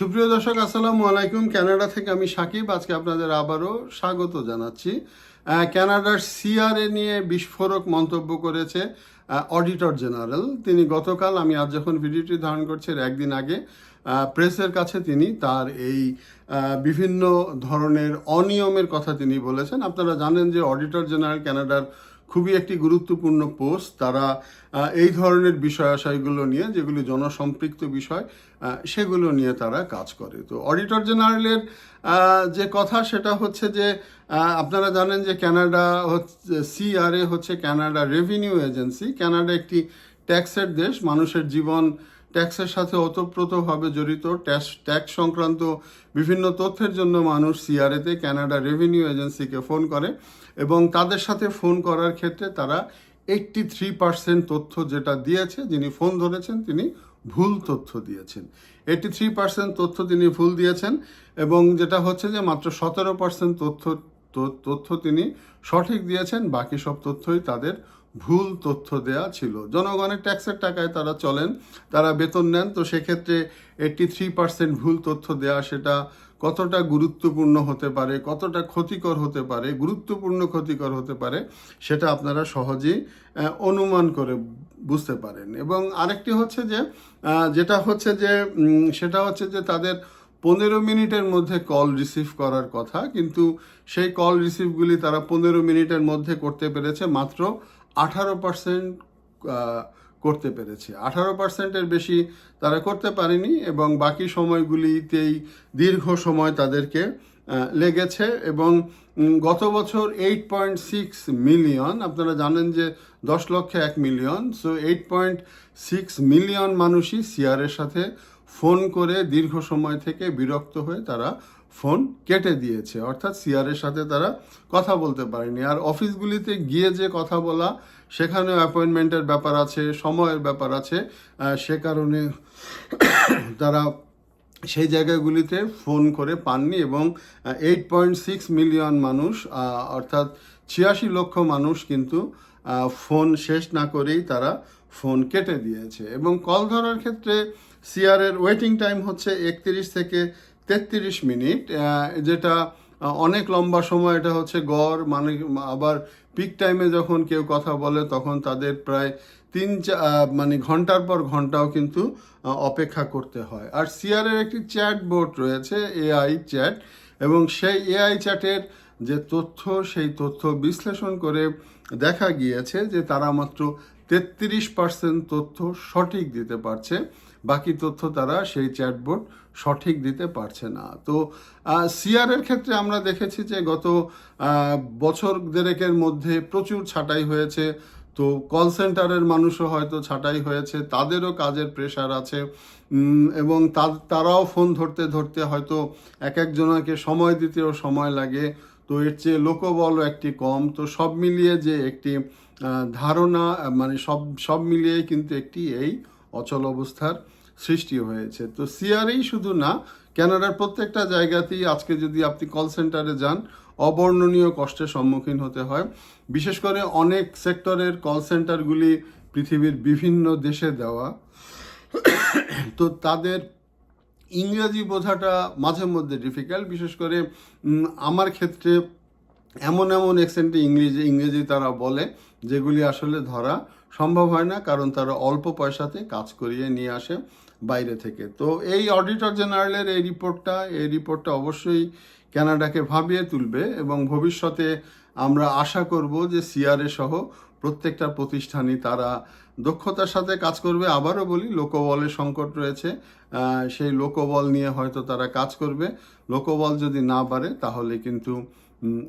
সুপ্রিয় দর্শক আসসালামু আলাইকুম। কানাডা থেকে আমি সাকিব। আজকে আপনাদের আবারও স্বাগত জানাচ্ছি। আহ, কানাডার সিআরএ নিয়ে বিস্ফোরক মন্তব্য করেছে অডিটর জেনারেল। তিনি গতকাল আমি আজ যখন ভিডিওটি ধারণ করছি একদিন আগে প্রেসের কাছে তিনি তার এই বিভিন্ন ধরনের অনিয়মের কথা তিনি বলেছেন। আপনারা জানেন যে অডিটর জেনারেল কানাডার খুবই একটি গুরুত্বপূর্ণ পোস্ট। তারা এই ধরনের বিষয় আশয়গুলো নিয়ে, যেগুলি জনসম্পৃক্ত বিষয় সেগুলো নিয়ে তারা কাজ করে। তো অডিটর জেনারেলের যে কথা, সেটা হচ্ছে যে আপনারা জানেন যে ক্যানাডা হচ্ছে, সিআরএ হচ্ছে ক্যানাডা রেভিনিউ এজেন্সি। ক্যানাডা একটি ট্যাক্সের দেশ, মানুষের জীবন ট্যাক্সের সাথে ওতপ্রোতভাবে জড়িত ট্যাক্স ট্যাক্স সংক্রান্ত বিভিন্ন তথ্যের জন্য মানুষ সিআরএতে কানাডা রেভিনিউ এজেন্সিকে ফোন করে এবং তাদের সাথে ফোন করার ক্ষেত্রে তারা এইট্টি থ্রি পার্সেন্ট তথ্য যেটা দিয়েছে, যিনি ফোন ধরেছেন, তিনি ভুল তথ্য দিয়েছেন। এইটটি থ্রি পার্সেন্ট তথ্য তিনি ভুল দিয়েছেন এবং যেটা হচ্ছে যে মাত্র সতেরো পার্সেন্ট তথ্য তথ্য তিনি সঠিক দিয়েছেন, বাকি সব তথ্যই তাদের ভুল তথ্য দেয়া ছিল। জনগণের ট্যাক্সের টাকায় তারা চলেন, তারা বেতন নেন। তো সেক্ষেত্রে এইটটি থ্রি পার্সেন্ট ভুল তথ্য দেয়া সেটা কতটা গুরুত্বপূর্ণ হতে পারে, কতটা ক্ষতিকর হতে পারে, গুরুত্বপূর্ণ ক্ষতিকর হতে পারে, সেটা আপনারা সহজেই অনুমান করে বুঝতে পারেন। এবং আরেকটি হচ্ছে যে যেটা হচ্ছে যে সেটা হচ্ছে যে তাদের পনেরো মিনিটের মধ্যে কল রিসিভ করার কথা, কিন্তু সেই কল রিসিভগুলি তারা পনেরো মিনিটের মধ্যে করতে পেরেছে মাত্র আঠারো পার্সেন্ট করতে পেরেছে। আঠারো পার্সেন্টের বেশি তারা করতে পারেনি এবং বাকি সময়গুলিতেই দীর্ঘ সময় তাদেরকে লেগেছে এবং গত বছর এইট পয়েন্ট সিক্স মিলিয়ন আপনারা জানেন যে দশ লক্ষে এক million so eight point six million মানুষই সিআরের সাথে ফোন করে দীর্ঘ সময় থেকে বিরক্ত হয়ে তারা ফোন কেটে দিয়েছে। অর্থাৎ সিআরের সাথে তারা কথা বলতে পারেনি। আর অফিসগুলিতে গিয়ে যে কথা বলা, সেখানেও অ্যাপয়েন্টমেন্টের ব্যাপার আছে, সময়ের ব্যাপার আছে সে কারণে তারা সেই জায়গাগুলিতে ফোন করে পাননি এবং এইট পয়েন্ট সিক্স মিলিয়ন মানুষ অর্থাৎ ছিয়াশি লক্ষ মানুষ কিন্তু ফোন শেষ না করেই তারা ফোন কেটে দিয়েছে। এবং কল ধরার ক্ষেত্রে সিআর এর ওয়েটিং টাইম হচ্ছে একত্রিশ থেকে তেত্রিশ মিনিট যেটা অনেক লম্বা সময়, এটা হচ্ছে গড় মানে আবার পিক টাইমে যখন কেউ কথা বলে, তখন তাদের প্রায় তিন মানে ঘণ্টার পর ঘন্টাও কিন্তু অপেক্ষা করতে হয়। আর সিআর এর একটি চ্যাট বোর্ড রয়েছে এআই চ্যাট এবং সেই এআই চ্যাটের যে তথ্য, সেই তথ্য বিশ্লেষণ করে দেখা গিয়েছে যে তারা মাত্র তেত্রিশ পার্সেন্ট তথ্য সঠিক দিতে পারছে, বাকি তথ্য তারা সেই চ্যাটবোর্ড সঠিক দিতে পারছে না। তো সিআর এর ক্ষেত্রে আমরা দেখেছি যে গত বছর দেড়েকের মধ্যে প্রচুর ছাঁটাই হয়েছে। তো কল সেন্টারের মানুষও হয়তো ছাঁটাই হয়েছে, তাদেরও কাজের প্রেশার আছে। এবং তারাও ফোন ধরতে ধরতে হয়তো এক একজনকে সময় দিতেও সময় লাগে। তো এর চেয়ে লোকবলও একটি কম। তো সব মিলিয়ে যে একটি ধারণা মানে সব সব মিলিয়ে কিন্তু একটি এই অচল অবস্থার সৃষ্টি হয়েছে। তো সিআরই শুধু না কানাডার প্রত্যেকটা জায়গাতেই আজকে যদি আপনি কল সেন্টারে যান, অবর্ণনীয় কষ্টের সম্মুখীন হতে হয়। বিশেষ করে অনেক সেক্টরের কল সেন্টারগুলি পৃথিবীর বিভিন্ন দেশে দেওয়া। তো তাদের ইংরেজি বোঝাটা মাঝে মধ্যে ডিফিকাল্ট বিশেষ করে আমার ক্ষেত্রে এমন এমন এক্সেন্টে ইংরেজি ইংরেজি তারা বলে, যেগুলি আসলে ধরা সম্ভব হয় না, কারণ তারা অল্প পয়সাতে কাজ করিয়ে নিয়ে আসে। বাইরে থেকে। তো এই অডিটর জেনারেলের এই রিপোর্টটা এই রিপোর্টটা অবশ্যই কানাডাকে ভাবিয়ে তুলবে এবং ভবিষ্যতে আমরা আশা করব যে সিআরএ সহ প্রত্যেকটা প্রতিষ্ঠানই তারা দক্ষতার সাথে কাজ করবে। আবারও বলি লোকবলের সংকট রয়েছে। সেই লোকবল নিয়ে হয়তো তারা কাজ করবে। লোকবল যদি না বাড়ে, তাহলে কিন্তু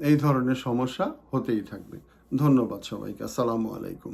এই ধরনের সমস্যা হতেই থাকবে। ধন্যবাদ সবাইকে। আসসালামু আলাইকুম।